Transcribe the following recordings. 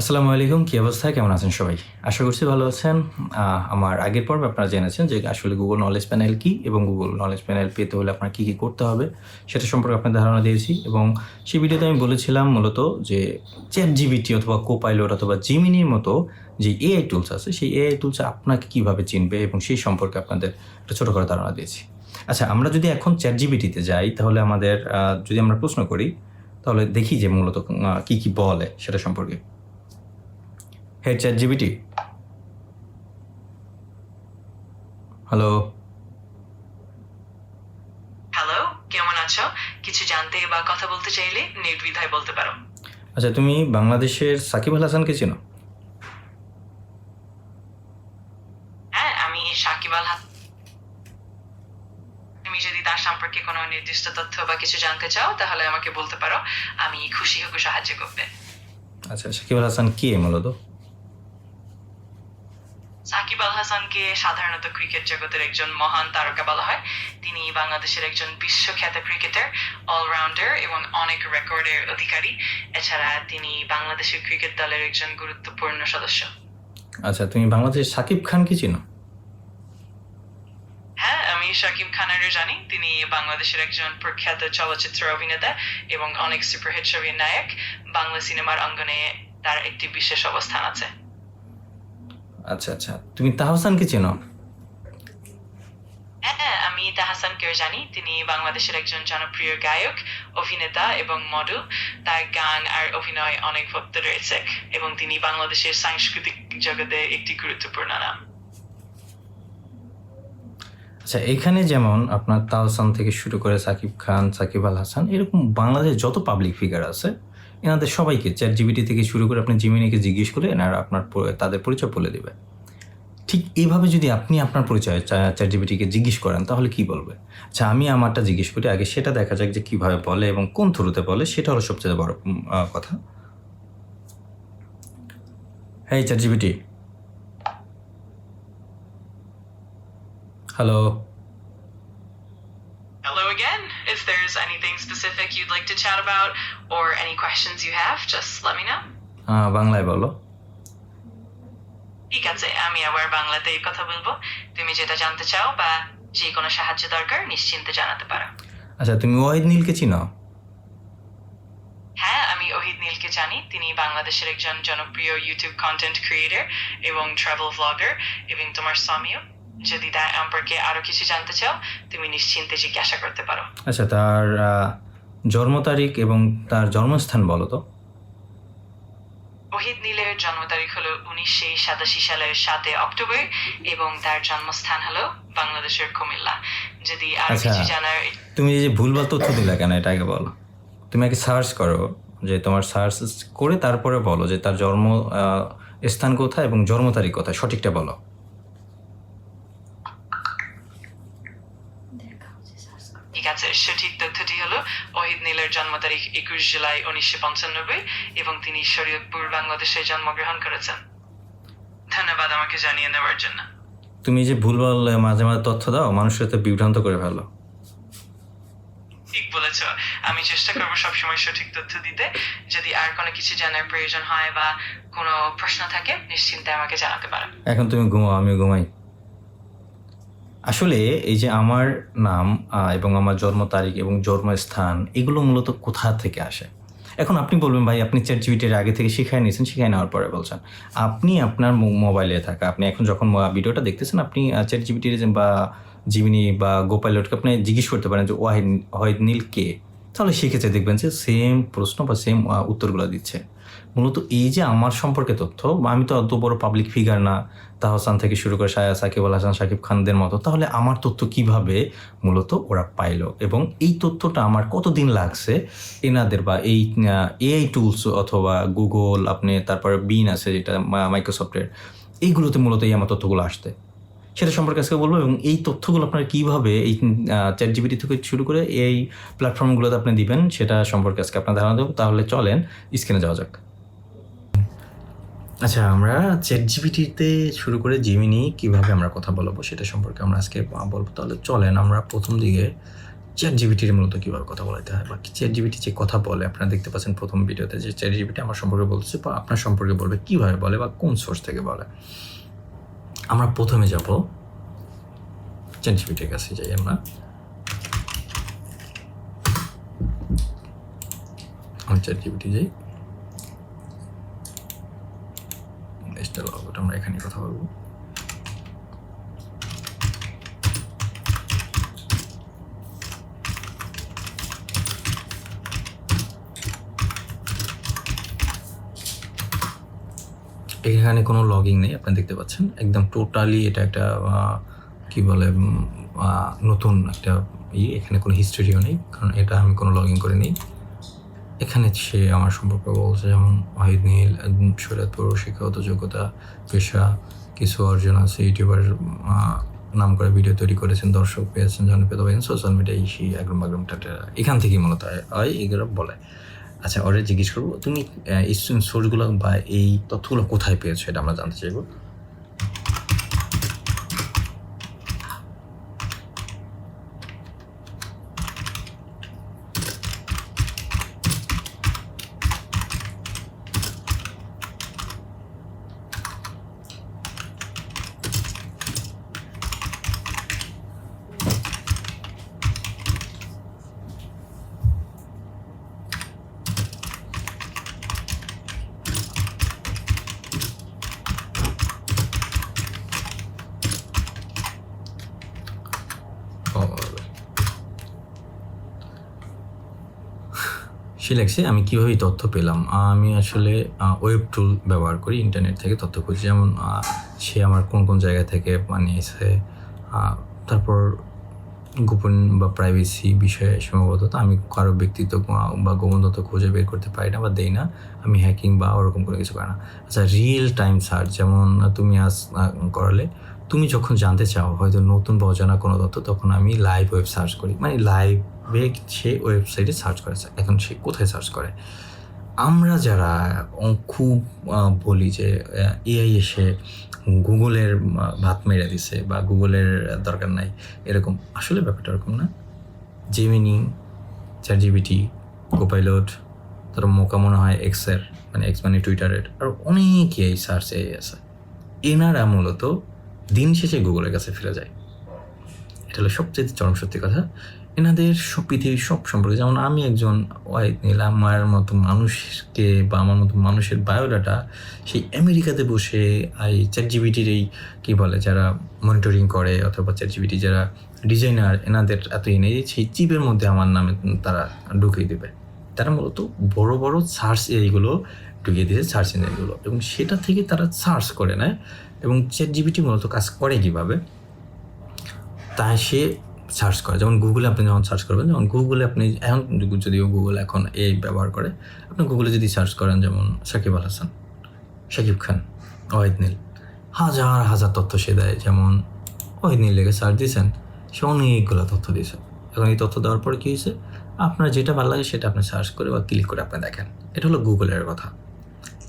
আসসালামু আলাইকুম, কী অবস্থা? কেমন আছেন সবাই? আশা করছি ভালো আছেন। আমার আগের পর্বে আপনারা জেনেছেন যে আসলে গুগল নলেজ প্যানেল কি এবং গুগল নলেজ প্যানেল পেতে হলে আপনার কী কী করতে হবে সেটা সম্পর্কে আপনার ধারণা দিয়েছি এবং সেই ভিডিওতে আমি বলেছিলাম মূলত যে চ্যাট জিবিটি অথবা কোপাইলট অথবা জিমিনির মতো যে এআই টুলস আছে, সেই এআই টুলস আপনাকে কীভাবে চিনবে এবং সেই সম্পর্কে আপনাদের একটা ছোটো করে ধারণা দিয়েছি। আচ্ছা আমরা যদি এখন চ্যাট জিবিটিতে যাই, তাহলে আমাদের যদি আমরা প্রশ্ন করি, তাহলে দেখি যে মূলত কী কী বলে সেটা সম্পর্কে। Hey Chat GPT hello hello কেমন আছো? কিছু জানতে বা কথা বলতে চাইলে নির্দ্বিধায় বলতে পারো। আচ্ছা তুমি বাংলাদেশের সাকিব আল হাসানকে চেনো? হ্যাঁ আমি সাকিব আল হাসান তুমি যদি তার সম্পর্কে কোনো নির্দিষ্ট তথ্য বা কিছু জানতে চাও তাহলে আমাকে বলতে পারো। আমি খুশি হব সাহায্য করতে আচ্ছা সাকিব আল হাসান কে মূলত সাকিব আল সাধারণত ক্রিকেট জগতের একজন মহান তারকা বলা হয়। তিনি বাংলাদেশের একজন বিশ্বখ্যাত ক্রিকেটার অলরাউন্ডার এবং অনেক রেকর্ডের অধিকারী। এছাড়া তিনি বাংলাদেশের ক্রিকেট দলের একজন গুরুত্বপূর্ণ সদস্য। আচ্ছা তুমি বাংলাদেশের সাকিব খানকে চেনো? হ্যাঁ আমি শাকিব খানের জানি। তিনি বাংলাদেশের একজন প্রখ্যাত চলচ্চিত্র অভিনেতা এবং অনেক সুপারহিট ছবির নায়ক। বাংলা সিনেমার অঙ্গনে তার একটি বিশেষ অবস্থান আছে। আচ্ছা আচ্ছা। তুমি তাহসানকে চেনো? হ্যাঁ আমি তাহাসানকেও জানি। তিনি বাংলাদেশের একজন জনপ্রিয় গায়ক অভিনেতা এবং মডেল। তার গান আর অভিনয় অনেক ভক্ত রয়েছে এবং তিনি বাংলাদেশের সাংস্কৃতিক জগতে একটি গুরুত্বপূর্ণ নাম। আচ্ছা এখানে যেমন আপনার তাহসান থেকে শুরু করে সাকিব খান সাকিব আল হাসান এরকম বাংলাদেশ যত পাবলিক ফিগার আছে এনাদের সবাইকে চ্যাট জিবিটি থেকে শুরু করে আপনি জিমিনিকে জিজ্ঞেস করে এনারা আপনার তাদের পরিচয় বলে দেবে। ঠিক এইভাবে যদি আপনি আপনার পরিচয় চ্যাট জিবিটিকে জিজ্ঞেস করেন, তাহলে কি বলবে? আচ্ছা আমি আমারটা জিজ্ঞেস করি, আগে সেটা দেখা যাক যে কীভাবে বলে এবং কোন থ্রুতে বলে, সেটা হলো সবচেয়ে বড় কথা। হ্যাঁ Chat GPT hello Hello again. If there's anything specific you'd like to chat about or any questions you have, just let me know. বাংলায় বলো। ঠিক আছে আমি আবার বাংলাতেই কথা বলব। তুমি যেটা জানতে চাও বা যে কোনো সাহায্য দরকার নিশ্চিন্তে জানাতে পারো। আচ্ছা তুমি ওয়াহিদ নীলকে চিনো? হ্যাঁ আমি ওহিদ নীলকে জানি। তিনি বাংলাদেশের একজন জনপ্রিয় ইউটিউব কন্টেন্ট ক্রিয়েটর এবং ট্রাভেল ব্লগার এবং তোমার স্বামীও। যদি তার সম্পর্কে আরও কিছু জানতে চাও তুমি নিশ্চিন্তে জিজ্ঞাসা করতে পারো। আচ্ছা তার জন্ম তারিখ এবং তার জন্মস্থান বলো তো। ওহিদ নীলের জন্ম তারিখ হলো উনিশশো সাতাশি সালের সাতই অক্টোবর এবং তার জন্মস্থান হলো বাংলাদেশের কুমিল্লা। যদি আরও আচ্ছা। কিছু জানার তুমি যে ভুলভাল তথ্য দিলা কেন এটা আগে বলো। তুমি আগে সার্চ করো যে তোমার সার্চ করে তারপরে বলো যে তার জন্ম স্থান কোথায় এবং জন্ম তারিখ কোথায় সঠিকটা বলো। ঠিক আছে সঠিক হলো ওহিদ নীলের জন্ম তারিখ একুশ জুলাই উনিশশো পঞ্চানব্বই এবং তিনি শরীয়তপুর বাংলাদেশে জন্মগ্রহণ করেছেন। ধন্যবাদ আমাকে জানিয়ে নেওয়ার জন্য। তুমি যে ভুলভাল মাঝে মাঝে তথ্য দাও মানুষের তো বিভ্রান্ত করে ফেলো। ঠিক বলেছ। আমি চেষ্টা করব সবসময় সঠিক তথ্য দিতে। যদি আর কোনো কিছু জানার প্রয়োজন হয় বা কোনো প্রশ্ন থাকে নিশ্চিন্তে আমাকে জানাতে পারো। এখন তুমি ঘুমাও আমি ঘুমাই। আসলে এই যে আমার নাম এবং আমার জন্ম তারিখ এবং জন্মস্থান, এগুলো মূলত কোথা থেকে আসে? এখন আপনি বলবেন, ভাই, আপনি চ্যাট জিবিটির আগে থেকে শিখাই নিয়েছেন শিখাই নেওয়ার পরে বলছেন। আপনি আপনার মোবাইলে থাকা, আপনি এখন যখন ভিডিওটা দেখতেছেন, আপনি চ্যাট জিবিটির বা জিমিনি বা গোপাইলটকে আপনি জিজ্ঞেস করতে পারেন যে, ওয়াহিদ ওয়াহিদ নীল কে? তাহলে সেক্ষেত্রে দেখবেন যে সেম প্রশ্ন বা সেম উত্তরগুলো দিচ্ছে। মূলত এই যে আমার সম্পর্কে তথ্য আমি তো অত বড় পাবলিক ফিগার না, তাহসান থেকে শুরু করে সায়া সাকিব আল হাসান সাকিব খানদের মতো, তাহলে আমার তথ্য কীভাবে মূলত ওরা পাইলো? এবং এই তথ্যটা আমার কতদিন লাগছে? এনাদের বা এই এআই টুলস অথবা গুগল আপনি তারপরে বিন আছে যেটা মাইক্রোসফটের এইগুলোতে মূলত এই আমার তথ্যগুলো আসতে সেটা সম্পর্কে আজকে বলব এবং এই তথ্যগুলো আপনারা কীভাবে এই চ্যাট জিবিটি থেকে শুরু করে এই প্ল্যাটফর্মগুলোতে আপনি দিবেন, সেটা সম্পর্কে আজকে আপনার ধারণা দেবো। তাহলে চলেন স্ক্রিনে যাওয়া যাক। আচ্ছা আমরা চ্যাট জিবিটিতে শুরু করে জিমিনি কীভাবে আমরা কথা বলব সেটা সম্পর্কে আমরা আজকে বলব। তাহলে চলেন আমরা প্রথম দিকে চ্যাট জিবিটির মূলত কীভাবে কথা বলাতে হয় বা চ্যাট জিবিটি যে কথা বলে, আপনারা দেখতে পাচ্ছেন প্রথম ভিডিওতে যে চ্যাট জিবিটি আমার সম্পর্কে বলছে বা আপনার সম্পর্কে বলবে কীভাবে বলে বা কোন সোর্স থেকে বলে। আমরা প্রথমে যাব চ্যাট জিবিটির কাছে যাই আমরা। চ্যাট জিবিটি যাই। নেক্সট লগটা আমরা এখানে কথা বলব। এখানে কোনো লগিং নেই, আপনি দেখতে পাচ্ছেন। একদম টোটালি এটা একটা কি বলে নতুন একটা ই, এখানে কোনো হিস্ট্রিও নেই, কারণ এটা আমি কোনো লগইন করে নিই। এখানে সে আমার সম্পর্কে বলছে, যেমন ওয়াহিদ নীল শরীয়তপুর শিক্ষাগত যোগ্যতা পেশা, কিছু অর্জন আছে, ইউটিউবার নাম করে ভিডিও তৈরি করেছেন, দর্শক পেয়েছেন, জনপ্রিয়ত পেয়েছেন সোশ্যাল মিডিয়া ইসি একদম বাগরম টাটা এখান থেকেই মূলত হয়- এগুলো বলে। আচ্ছা ওরা জিজ্ঞেস করব, তুমি এই সোর্সগুলো বা এই তথ্যগুলো কোথায় পেয়েছ, এটা আমরা জানতে চাইব। সে লেখছে, আমি কীভাবে তথ্য পেলাম? আমি আসলে ওয়েব টুল ব্যবহার করি ইন্টারনেট থেকে তথ্য খুঁজি যেমন সে আমার কোন কোন জায়গা থেকে বানিয়েছে তারপর গোপন বা প্রাইভেসি বিষয়ে সীমাবদ্ধতা, আমি কারও ব্যক্তিত্ব বা গোপন তথ্য খুঁজে বের করতে পারি না বা দেই না, আমি হ্যাকিং বা ওরকম কোনো কিছু করি না। আচ্ছা রিয়েল টাইম সার্চ যেমন, তুমি আজ করালে তুমি যখন জানতে চাও, হয়তো নতুন বা অজানা কোনো তথ্য, তখন আমি লাইভ ওয়েব সার্চ করি। মানে লাইভে সে ওয়েবসাইটে সার্চ করে এখন সে কোথায় সার্চ করে? আমরা যারা খুব বলি যে এআই এসে গুগলের ভাত মেরে দিছে বা গুগলের দরকার নাই, এরকম আসলে ব্যাপারটা এরকম না। জেমিনি চ্যাট জিবিটি কোপাইলট তার মোকা মনে হয় এক্সের মানে এক্স মানে টুইটারের আর অনেক এই সার্চ এই আছে। এনারা মূলত দিন শেষে গুগলের কাছে ফিরে যায়। এটা হলো সবচেয়ে চরম সত্যি কথা। এনাদের সব পৃথিবীর সব সম্পর্কে, যেমন আমি একজন ওয়াইট নীল আমার মতো মানুষকে বা আমার মতো মানুষের বায়োডাটা, সেই আমেরিকাতে বসে এই চ্যাট জিবিটির এই কী বলে, যারা মনিটরিং করে অথবা চ্যাট জিবিটি যারা ডিজাইনার, এনাদের এত এনে সেই চিপের মধ্যে আমার নামে তারা ঢুকিয়ে দেবে। তারা মূলত বড় বড় সার্চ এইগুলো ঢুকিয়ে দিয়েছে, সার্চ ইঞ্জিনগুলো এবং সেটা থেকে তারা সার্চ করে নেয় এবং চ্যাট জিবিটি মূলত কাজ করে কীভাবে? তাই সে সার্চ করে। যেমন গুগলে আপনি যখন সার্চ করবেন যেমন গুগলে আপনি, এখন যদিও গুগল এখন এই ব্যবহার করে, আপনি গুগলে যদি সার্চ করেন, যেমন সাকিব আল হাসান শাকিব খান ওয়াহিদ নীল, হাজার হাজার তথ্য সে দেয়। যেমন ওয়াহিদ নীল লেগে সার্চ দিয়েছেন, সে অনেকগুলো তথ্য দিয়েছে। এখন এই তথ্য দেওয়ার পরে কী হয়েছে? আপনার যেটা ভালো লাগে সেটা আপনি সার্চ করে বা ক্লিক করে আপনি দেখেন। এটা হলো গুগলের কথা।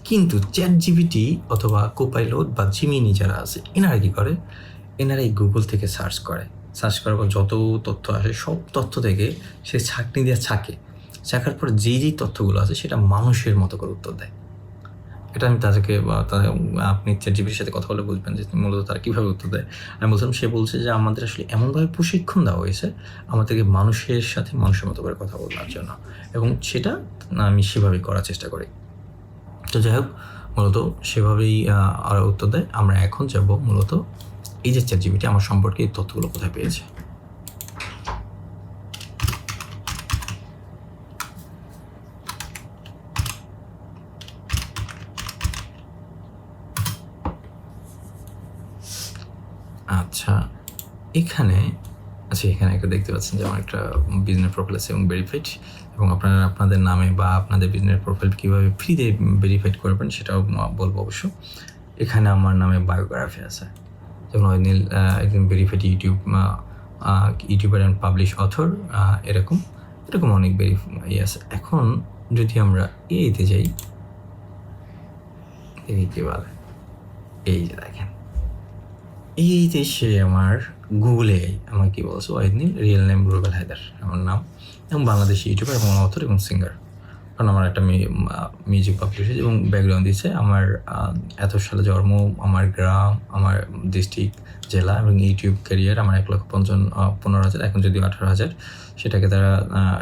কিন্তু চ্যাট জিবিটি অথবা কোপাইলট বা জিমিনি যারা আছে, এনারা কী করে? এনারা এই গুগল থেকে সার্চ করে। সার্চ করার পর যত তথ্য আসে, সব তথ্য থেকে সে ছাকনি দিয়ে ছাকে ছাকার পর যেই যেই তথ্যগুলো আছে, সেটা মানুষের মতো করে উত্তর দেয়। এটা আমি তাদেরকে আপনি চ্যাট জিবির সাথে কথা বলে বুঝবেন যে মূলত তারা কীভাবে উত্তর দেয়। আমি বলছিলাম, সে বলছে যে আমাদের আসলে এমনভাবে প্রশিক্ষণ দেওয়া হয়েছে, আমাদেরকে মানুষের সাথে মানুষের মতো করে কথা বলার জন্য। এবং সেটা আমি সেভাবেই করার চেষ্টা করি। তো যাই হোক মূলত সেভাবেই আহ, ওরা উত্তর দেয়। আমরা এখন যাব মূলত এই যে চ্যাট জিবিটি আমার সম্পর্কে এই তথ্যগুলো কোথায় পেয়েছে। আচ্ছা এখানে আচ্ছা এখানে একটা দেখতে পাচ্ছেন যে আমার একটা বিজনেস প্রোফাইল আছে এবং ভেরিফাইড এবং আপনারা আপনাদের নামে বা আপনাদের বিজনেস প্রোফাইল কীভাবে ফ্রিতে ভেরিফাইড করবেন সেটাও বলব অবশ্য। এখানে আমার নামে বায়োগ্রাফি আছে। যেমন অনিল একজন verified YouTube YouTuber and publish author এরকম। এরকম অনেক ভেরি ইয়ে আছে। এখন যদি আমরা এইতে যাই, এই বলে এই যে দেখেন এই যে সে আমার গুগলে আমাকে কি বলছে ওয়াহিদিন রিয়েল নেম রুবেল হায়দার আমার নাম, এবং বাংলাদেশি ইউটিউবার এবং অথর এবং সিঙ্গার কারণ আমার একটা মিউজিক পাবলিশ হয়েছে এবং ব্যাকগ্রাউন্ড দিচ্ছে আমার এত সালে জন্ম, আমার গ্রাম, আমার ডিস্ট্রিক্ট জেলা এবং ইউটিউব ক্যারিয়ার আমার এক লক্ষ পঞ্চান্ন পনেরো হাজার, এখন যদিও আঠারো হাজার। সেটাকে তারা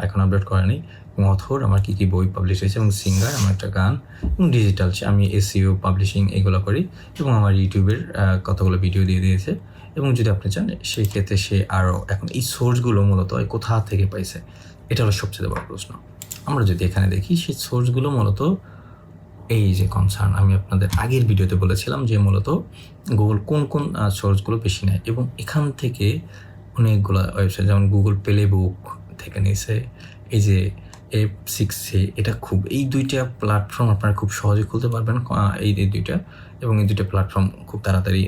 এখন আপডেট করেনি। এবং অথর আমার কী কী বই পাবলিশ হয়েছে এবং সিঙ্গার আমার একটা গান এবং ডিজিটাল আমি এসিও পাবলিশিং এগুলো করি এবং আমার ইউটিউবের কতগুলো ভিডিও দিয়ে দিয়েছে। এবং যদি আপনি চান, সেই ক্ষেত্রে সে আরও এখন এই সোর্সগুলো মূলত কোথা থেকে পাইছে, এটা হলো সবচেয়ে বড় প্রশ্ন। আমরা যদি এখানে দেখি, সেই সোর্সগুলো মূলত এই যে কনসার্ন আমি আপনাদের আগের ভিডিওতে বলেছিলাম যে মূলত গুগল কোন কোন সোর্সগুলো বেশি নেয় এবং এখান থেকে অনেকগুলো ওয়েবসাইট যেমন গুগল প্লে বুক থেকে নিয়েছে এই যে এফ সিক্স এটা খুব, এই দুইটা প্ল্যাটফর্ম আপনারা খুব সহজে খুলতে পারবেন এই দুইটা। এবং এই দুইটা প্ল্যাটফর্ম খুব তাড়াতাড়ি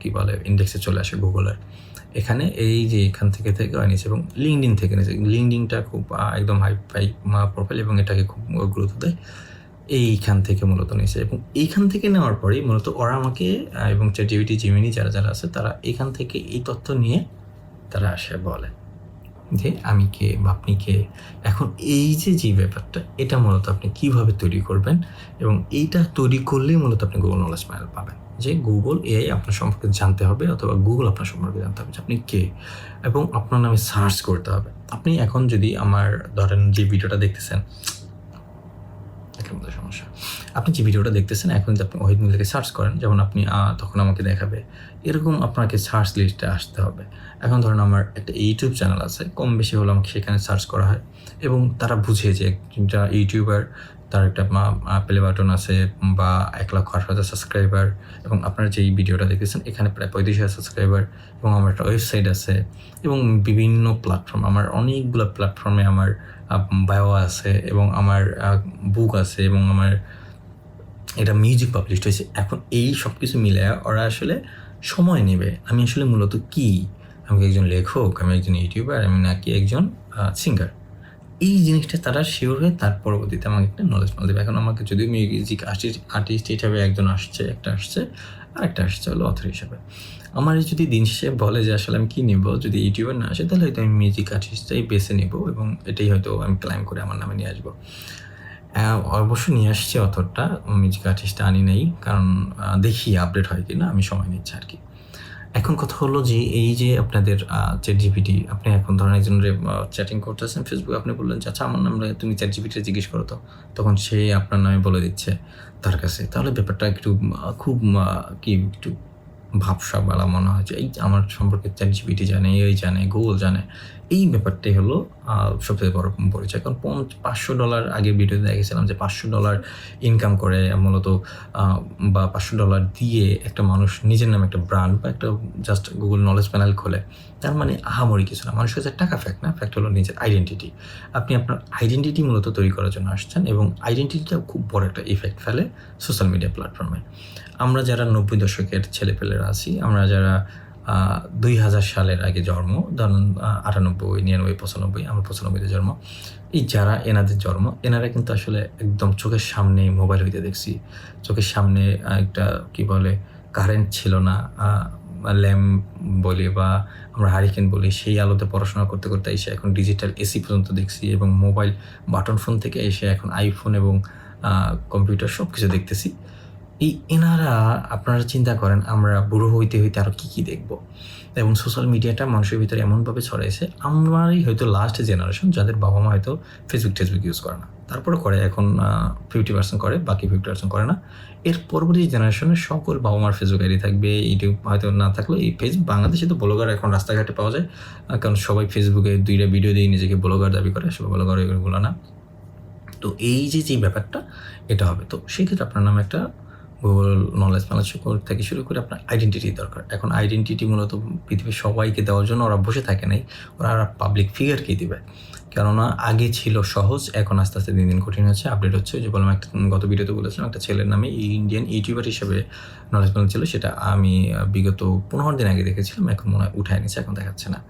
কী বলে ইন্ডেক্সে চলে আসে গুগলের এখানে এই যে এখান থেকে থেকে নিয়েছে এবং লিঙ্কডিন থেকে নিয়েছে লিঙ্কডিনটা খুব একদম হাই ফাই প্রোফাইল এবং এটাকে খুব গুরুত্ব দেয় এইখান থেকে মূলত নিয়েছে এবং এইখান থেকে নেওয়ার পরেই মূলত ওরা আমাকে এবং চ্যাটিভিটি জিমিনি যারা যারা আছে, তারা এখান থেকে এই তথ্য নিয়ে তারা আসে বলে। যে আমি কে বা আপনি কে। এখন এই যে যে ব্যাপারটা, এটা মূলত আপনি কীভাবে তৈরি করবেন এবং এইটা তৈরি করলেই মূলত আপনি গুগল নলেজ প্যানেল পাবেন। যে গুগল এআই আপনার সম্পর্কে জানতে হবে অথবা গুগল আপনার সম্পর্কে জানতে হবে যে আপনি কে এবং আপনার নামে সার্চ করতে হবে। আপনি এখন যদি আমার, ধরেন যে ভিডিওটা দেখতেছেন সমস্যা। আপনি যে ভিডিওটা দেখতেছেন, এখন যদি আপনি ওহিদ মিলাকে সার্চ করেন, যেমন আপনি তখন আমাকে দেখাবে। এরকম আপনাকে সার্চ লিস্টে আসতে হবে। এখন ধরুন আমার একটা ইউটিউব চ্যানেল আছে, কম বেশি হলে আমাকে সেখানে সার্চ করা হয় এবং তারা বুঝে যে একটা ইউটিউবার তার একটা প্লে বাটন আছে বা এক লক্ষ আট হাজার সাবস্ক্রাইবার এবং আপনার যে এই ভিডিওটা দেখেছেন এখানে প্রায় পঁয়ত্রিশ হাজার সাবস্ক্রাইবার এবং আমার একটা ওয়েবসাইট আছে এবং বিভিন্ন প্ল্যাটফর্ম আমার অনেকগুলো প্ল্যাটফর্মে আমার বায়ো আছে এবং আমার বুক আছে এবং আমার এটা মিউজিক পাবলিশ হয়েছে। এখন এই সব কিছু মিলে ওরা আসলে সময় নেবে। আমি আসলে মূলত কি? আমি একজন লেখক, আমি একজন ইউটিউবার, আমি নাকি একজন সিঙ্গার এই জিনিসটা তারা শিওর হয়ে তার পরবর্তীতে আমাকে একটা নলেজ মাল দেবে এখন আমাকে যদিও মিউজিক আর্টিস্ট আর্টিস্ট হিসাবে একজন আসছে, একটা আসছে আর একটা আসছে হলো অথর হিসাবে। আমার যদি দিন শেষে বলে যে, আসলে আমি কী নেব? যদি ইউটিউবার না আসে, তাহলে হয়তো আমি মিউজিক আর্টিস্টটাই বেছে নেব এবং এটাই হয়তো আমি ক্লাইম করে আমার নামে নিয়ে আসব। অবশ্য নিয়ে আসছি অথরটা মিউজিক আর্টিস্টটা আনি নেই, কারণ দেখি আপডেট হয় কি না আমি সময় নিচ্ছি আর কি। এখন কথা হলো যে, এই যে আপনাদের চ্যাট জিপিটি আপনি এখন ধরেন একজন চ্যাটিং করতেছেন ফেসবুক আপনি বললেন আচ্ছা আমার নামে তুমি চ্যাট জিপিটি জিজ্ঞেস করো তো। তখন সে আপনার নামে বলে দিচ্ছে তার কাছে। তাহলে ব্যাপারটা একটু খুব কি একটু ভাবসা বলা মনে হয় যে, এই আমার সম্পর্কে চ্যাট জিপিটি জানে এই জানে গুগল জানে। এই ব্যাপারটাই হলো সবথেকে বড় পরিচয়। কারণ পঞ্চ- পাঁচশো ডলার আগে ভিডিওতে দেখেছিলাম যে পাঁচশো ডলার ইনকাম করে মূলত বা পাঁচশো ডলার দিয়ে একটা মানুষ নিজের নামে একটা ব্র্যান্ড বা একটা জাস্ট গুগল নলেজ প্যানেল খোলে, তার মানে আহামরি কিছু না। মানুষের কাছে টাকা ফ্যাক্ট না ফ্যাক্ট হলো নিজের আইডেন্টিটি আপনি আপনার আইডেন্টিটি মূলত তৈরি করার জন্য আসছেন এবং আইডেন্টিটিটা খুব বড় একটা ইফেক্ট ফেলে সোশ্যাল মিডিয়া প্ল্যাটফর্মে আমরা যারা নব্বই দশকের ছেলেপেলেরা আছি, আমরা যারা দুই হাজার সালের আগে জন্ম, ধরুন আটানব্বই, নিরানব্বই, পঁচানব্বই, আমার পঁচানব্বইতে জন্ম। এই যারা এনাদের জন্ম, এনারা কিন্তু আসলে একদম চোখের সামনে মোবাইল হইতে দেখছি। চোখের সামনে একটা কি বলে কারেন্ট ছিল না ল্যাম্প বলি বা আমরা হারিকেন বলি, সেই আলোতে পড়াশোনা করতে করতে এসে এখন ডিজিটাল এসি পর্যন্ত দেখছি এবং মোবাইল বাটন ফোন থেকে এসে এখন আইফোন এবং কম্পিউটার সব কিছু দেখতেছি। এই এনারা আপনারা চিন্তা করেন, আমরা বুড়ো হইতে হইতে আরও কী কী দেখব। এবং সোশ্যাল মিডিয়াটা মানুষের ভিতরে এমনভাবে ছড়াইছে, আমরাই হয়তো লাস্ট জেনারেশন যাদের বাবা মা হয়তো ফেসবুক টেসবুক ইউজ করে না। তারপরে করে, এখন ফিফটি পার্সেন্ট করে, বাকি ফিফটি পার্সেন্ট করে না। এর পরবর্তী জেনারেশনের সকল বাবা মার ফেসবুক আইডি থাকবে ইউটিউব হয়তো না থাকলেও এই ফেসবুক বাংলাদেশে তো ব্লগার এখন রাস্তাঘাটে পাওয়া যায়। কারণ সবাই ফেসবুকে দুইটা ভিডিও দিয়ে নিজেকে ব্লগার দাবি করে আসলে ব্লগার এগুলো না। তো এই যে যে ব্যাপারটা, এটা হবে। তো সেক্ষেত্রে আপনার নামে একটা গুগল নলেজ প্যানেল থেকে শুরু করে আপনার আইডেন্টিটি দরকার। এখন আইডেন্টিটি মূলত পৃথিবীর সবাইকে দেওয়ার জন্য ওরা বসে থাকে নাই, ওরা পাবলিক ফিগারকে দেবে? কেননা আগে ছিল সহজ, এখন আস্তে আস্তে দিন দিন কঠিন হচ্ছে। আপডেট হচ্ছে যে বললাম একটা, গত ভিডিওতে বলেছিলাম, একটা ছেলের নামে ইন্ডিয়ান ইউটিউবার হিসেবে নলেজ প্যানেল ছিল, সেটা আমি বিগত পনেরো দিন আগে দেখেছিলাম, এখন মনে হয় উঠায় নিচ্ছে এখন দেখাচ্ছে না।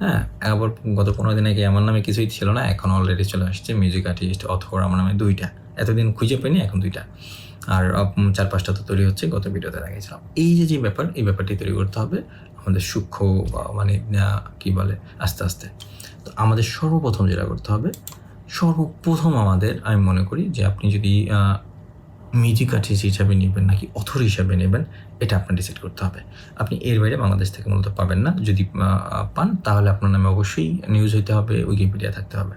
হ্যাঁ আবার গত পনেরো দিন আগে আমার নামে কিছুই ছিল না, এখন অলরেডি চলে আসছে মিউজিক আর্টিস্ট অথবা আমার নামে দুইটা। এতদিন খুঁজে পাইনি, এখন দুইটা। আর চার পাঁচটা তো তৈরি হচ্ছে, গত ভিডিওতে দেখিয়েছিলাম এই যে যে ব্যাপার, এই ব্যাপারটি তৈরি করতে হবে আমাদের সূক্ষ্ম মানে কি বলে, আস্তে আস্তে। তো আমাদের সর্বপ্রথম যেটা করতে হবে, সর্বপ্রথম আমাদের, আমি মনে করি যে আপনি যদি মিউজিক আর্টিস্ট হিসাবে নেবেন নাকি অথর হিসাবে নেবেন, এটা আপনার ডিসাইড করতে হবে। আপনি এর বাইরে বাংলাদেশ থেকে মূলত পাবেন না। যদি পান, তাহলে আপনার নামে অবশ্যই নিউজ হইতে হবে উইকিপিডিয়া থাকতে হবে।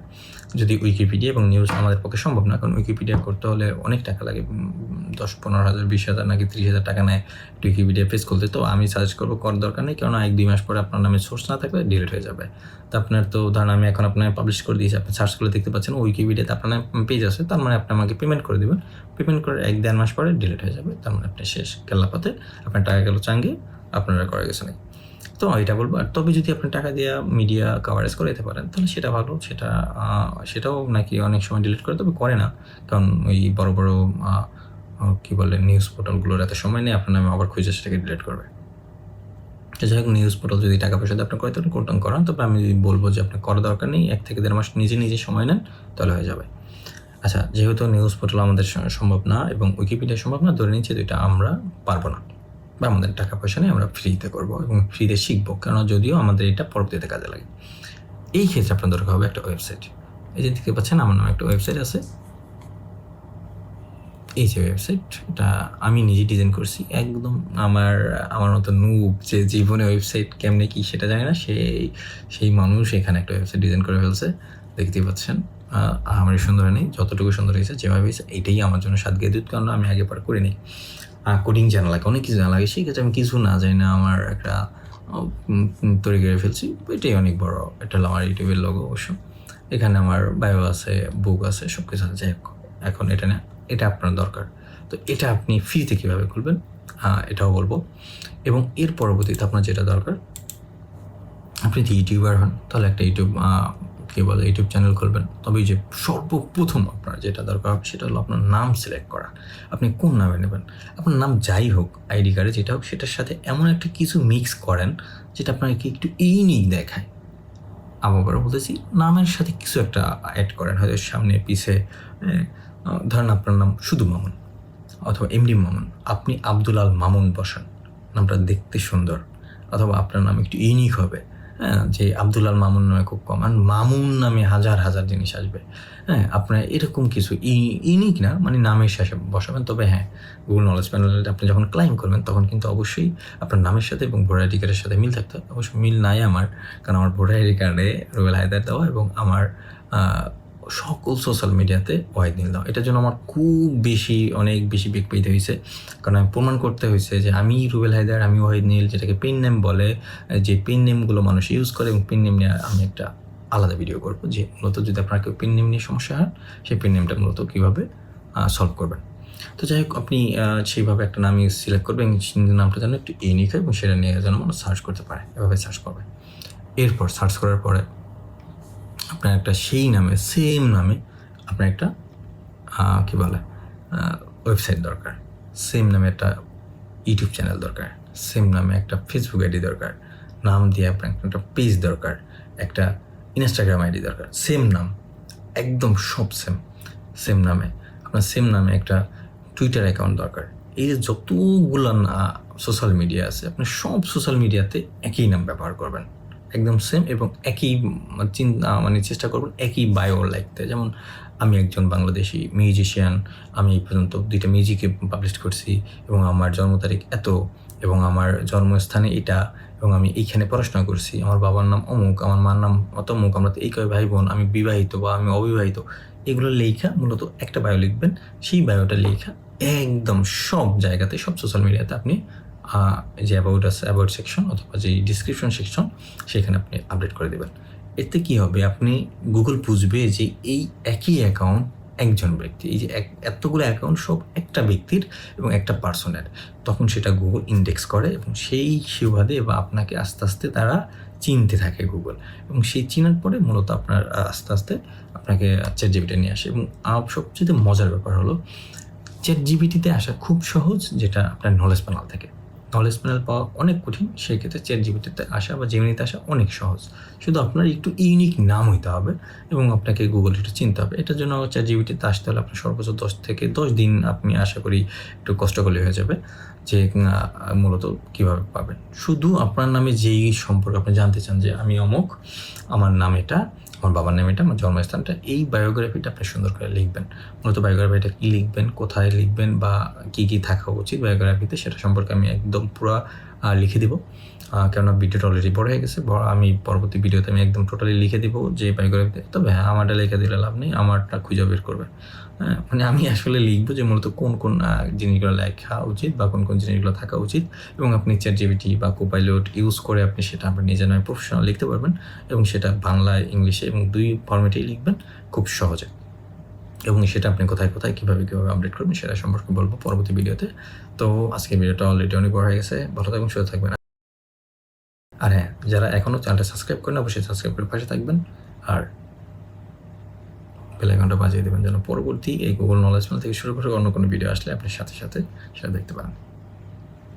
যদি উইকিপিডিয়া এবং নিউজ আমাদের পক্ষে সম্ভব না, কারণ উইকিপিডিয়া করতে হলে অনেক টাকা লাগে। দশ, পনেরো হাজার, বিশ হাজার নাকি ত্রিশ হাজার টাকা নেয় উইকিপিডিয়া পেজ খুলতে। তো আমি সাজেস্ট করব করার দরকার নেই, কেননা এক, দুই মাস পরে আপনার নামে সোর্স না থাকলে ডিলিট হয়ে যাবে। তো আপনার তো ধরেন আমি এখন আপনার পাবলিশ করে দিয়েছি, আপনি সার্চ করে দেখতে পাচ্ছেন উইকিপিডিয়াতে আপনার পেজ আছে, তার মানে আপনি আমাকে পেমেন্ট করে দেবেন। পেমেন্ট করে এক, দেড় মাস পরে ডিলিট হয়ে যাবে, তার মানে আপনি শেষ। কেল্লাপাতে আপনার টাকা গেল চাঙ্গে, আপনারা করে গেছে নাকি তো এটা বলব। আর তবে যদি আপনি টাকা দিয়ে মিডিয়া কভারেজ করে দিতে পারেন, তাহলে সেটা ভালো। সেটা সেটাও নাকি অনেক সময় ডিলিট করে তবে করে না। কারণ ওই বড় বড় কি বলে নিউজ পোর্টালগুলোর এত সময় নেই, আপনার নামে আবার খুঁজে সেটাকে ডিলিট করবে। তো যাই হোক নিউজ পোর্টাল যদি টাকা পয়সা দিয়ে আপনি করে দেবেন কোনটা করান। তবে আমি বলব যে আপনি করা দরকার নেই, এক থেকে দেড় মাস নিজে নিজে সময় নেন, তাহলে হয়ে যাবে। আচ্ছা যেহেতু নিউজ পোর্টাল আমাদের সম্ভব না এবং উইকিপিডিয়া সম্ভব না, ধরে নিচ্ছি দুইটা আমরা পারব না। বা আমাদের টাকা পয়সা নেই আমরা ফ্রিতে করব এবং ফ্রিতে শিখব। কেন যদিও আমাদের এটা পরবর্তীতে কাজে লাগে। এই ক্ষেত্রে আপনার দরকার হবে একটা ওয়েবসাইট এই যে দেখতে পাচ্ছেন, আমার নামে একটা ওয়েবসাইট আছে। এই যে ওয়েবসাইট এটা আমি নিজে ডিজাইন করছি। একদম আমার আমার মতো নুব যে জীবনে ওয়েবসাইট কেমনে কি সেটা জানি না, সেই সেই মানুষ এখানে একটা ওয়েবসাইট ডিজাইন করে ফেলছে। দেখতেই পাচ্ছেন আমার সুন্দর নেই যতটুকু সুন্দর হয়েছে, যেভাবে হয়েছে, এটাই আমার জন্য সাত গিয়ে কারণ আমি আগে পর করে নিই কোডিং জানা লাগে, অনেক কিছু জানা লাগে। সেই ক্ষেত্রে আমি কিছু না জানি না আমার একটা তৈরি করে ফেলছি। এটাই অনেক বড় এটা হলো আমার ইউটিউবের লোগো অবশ্য। এখানে আমার বায়ো আছে বুক আছে সব কিছু আছে এখন এটা না, এটা আপনার দরকার। তো এটা আপনি ফ্রিতে কীভাবে খুলবেন এটাও বলব। এবং এর পরবর্তীতে আপনার যেটা দরকার, আপনি যদি ইউটিউবার হন, তাহলে একটা ইউটিউব কি বলে ইউটিউব চ্যানেল খুলবেন। তবে যে সর্বপ্রথম আপনার যেটা দরকার হবে সেটা হলো আপনার নাম সিলেক্ট করা। আপনি কোন নামে নেবেন? আপনার নাম যাই হোক আইডি কার্ডে যেটা হোক, সেটার সাথে এমন একটা কিছু মিক্স করেন, যেটা আপনাকে একটু ইউনিক দেখায়। আবার বলতেছি, নামের সাথে কিছু একটা অ্যাড করেন। হয়তো সামনে পিছে ধরেন আপনার নাম শুধু মামুন অথবা এমডি মামুন। আপনি আব্দুল আল মামুন বসান। নামটা দেখতে সুন্দর। অথবা আপনার নাম একটু ইউনিক হবে। হ্যাঁ যে আবদুল্লাল মামুন নামে খুব কম। আর মামুন নামে হাজার হাজার জিনিস আসবে। হ্যাঁ আপনার এরকম কিছু ইউনিক না? মানে নামের শেষে বসাবেন, তবে হ্যাঁ গুগল নলেজ প্যানেলে আপনি যখন ক্লাইম করবেন, তখন কিন্তু অবশ্যই আপনার নামের সাথে এবং ভোটার আইডি কার্ডের সাথে মিল থাকতে হবে। অবশ্যই মিল নাই আমার, কারণ আমার ভোটার আইডি কার্ডে রুবেল হায়দার দেওয়া এবং আমার সকল সোশ্যাল মিডিয়াতে ওয়াইড নীল দেওয়া এটার জন্য আমার খুব বেশি, অনেক বেশি বেগ পেতে হয়েছে। কারণ আমি প্রমাণ করতে হয়েছে যে আমি রুবেল হায়দার, আমি ওয়াহিদ নীল, যেটাকে পেন নেম বলে, যে পেন নেমগুলো মানুষ ইউজ করে এবং পেন নেম নিয়ে আমি একটা আলাদা ভিডিও করব, যে মূলত যদি আপনার কেউ পেন নেম নিয়ে সমস্যা হয় সেই পেন নেমটা মূলত কীভাবে সলভ করবেন। তো যাই হোক, আপনি সেইভাবে একটা নাম সিলেক্ট করবেন নামটা যেন একটু ইউনিক হয় এবং সেটা নিয়ে যেন মানুষ সার্চ করতে পারে। এভাবে সার্চ করবে। এরপর সার্চ করার পরে আপনার একটা সেই নামে সেম নামে আপনার একটা কি বলে ওয়েবসাইট দরকার। সেম নামে একটা ইউটিউব চ্যানেল দরকার। সেম নামে একটা ফেসবুক আইডি দরকার। নাম দিয়ে আপনার একটা পেজ দরকার। একটা ইনস্টাগ্রাম আইডি দরকার। সেম নাম, একদম সব সেম সেম নামে। আপনার সেম নামে একটা টুইটার অ্যাকাউন্ট দরকার। এই যে যতগুলো সোশ্যাল মিডিয়া আছে, আপনি সব সোশ্যাল মিডিয়াতে একই নাম ব্যবহার করবেন। একদম সেম এবং একই চিন্তা মানে চেষ্টা করবেন একই বায়ো লিখতে যেমন আমি একজন বাংলাদেশি মিউজিশিয়ান আমি এই পর্যন্ত দুইটা মিউজিকে পাবলিশ করছি এবং আমার জন্ম তারিখ এত এবং আমার জন্মস্থানে এটা এবং আমি এইখানে পড়াশোনা করছি। আমার বাবার নাম অমুক, আমার মার নাম অতমুক আমরা তো এই কয় ভাই বোন আমি বিবাহিত বা আমি অবিবাহিত। এগুলো লেখা মূলত একটা বায়ো লিখবেন, সেই বায়োটা লেখা একদম সব জায়গাতে, সব সোশ্যাল মিডিয়াতে আপনি যে অ্যাবাউট আছে অ্যাবাউট সেকশন অথবা যে ডিসক্রিপশন সেকশন সেখানে আপনি আপডেট করে দেবেন। এতে কি হবে? আপনি গুগল বুঝবে যে এই একই অ্যাকাউন্ট একজন ব্যক্তি। এই যে এক- এতগুলো অ্যাকাউন্ট সব একটা ব্যক্তির এবং একটা পার্সনের তখন সেটা গুগল ইন্ডেক্স করে এবং সেই সুবাদে বা আপনাকে আস্তে আস্তে তারা চিনতে থাকে গুগল এবং সেই চিনার পরে মূলত আপনার আস্তে আস্তে আপনাকে চ্যাট জিবিটা নিয়ে আসে। এবং সবচেয়ে মজার ব্যাপার হলো চ্যাট জিবিটিতে আসা খুব সহজ, যেটা আপনার নলেজ প্যানাল থেকে। নলেজ প্যানেল পাওয়া অনেক কঠিন সেই ক্ষেত্রে চ্যাট জিবিটিতে আসা বা জেমিনিতে আসা অনেক সহজ। শুধু আপনার একটু ইউনিক নাম হইতে হবে এবং আপনাকে গুগল একটু চিনতে হবে। এটার জন্য চ্যাট জিবিটিতে আসতে হলে আপনার সর্বোচ্চ দশ থেকে দশ দিন আপনি আশা করি একটু কষ্ট করলে হয়ে যাবে যে মূলত কীভাবে পাবেন। শুধু আপনার নামে যেই সম্পর্কে আপনি জানতে চান যে, আমি অমুক, আমার নাম এটা আমার বাবার নামে এটা, আমার জন্মস্থানটা, এই বায়োগ্রাফিটা আপনি সুন্দর করে লিখবেন। মূলত বায়োগ্রাফিটা কী লিখবেন, কোথায় লিখবেন বা কী কী থাকা উচিত বায়োগ্রাফিতে সেটা সম্পর্কে আমি একদম পুরো লিখে দিব। কেননা ভিডিওটা অলরেডি বড় হয়ে গেছে আমি পরবর্তী ভিডিওতে আমি একদম টোটালি লিখে দিব যে বায়োগ্রাফিতে তবে হ্যাঁ আমারটা লিখে দিলে লাভ নেই, আমারটা খুঁজে বের করবে হ্যাঁ মানে আমি আসলে লিখব যে মূলত কোন কোন জিনিসগুলো লেখা উচিত বা কোন কোন জিনিসগুলো থাকা উচিত এবং আপনি চ্যাট জিবিটি বা কোপাইলট ইউজ করে আপনি সেটা আপনার নিজের নামে প্রফেশনাল লিখতে পারবেন এবং সেটা বাংলায় ইংলিশে এবং দুই ফর্মেটেই লিখবেন খুব সহজে। এবং সেটা আপনি কোথায় কোথায়, কীভাবে কীভাবে আপডেট করবেন সেটা সম্পর্কে বলব পরবর্তী ভিডিওতে। তো আজকে ভিডিওটা অলরেডি অনেক বড় হয়ে গেছে। ভালো থাকবেন, সুস্থ থাকবেন। আর হ্যাঁ যারা এখনও চ্যানেলটা সাবস্ক্রাইব করেন, অবশ্যই সাবস্ক্রাইব করে পাশে থাকবেন আর বেলাইকনটা বাজিয়ে দেবেন যেন পরবর্তী এই গুগল নলেজ থেকে শুরু করে অন্য কোনো ভিডিও আসলে আপনি সাথে সাথে সেটা দেখতে পারেন।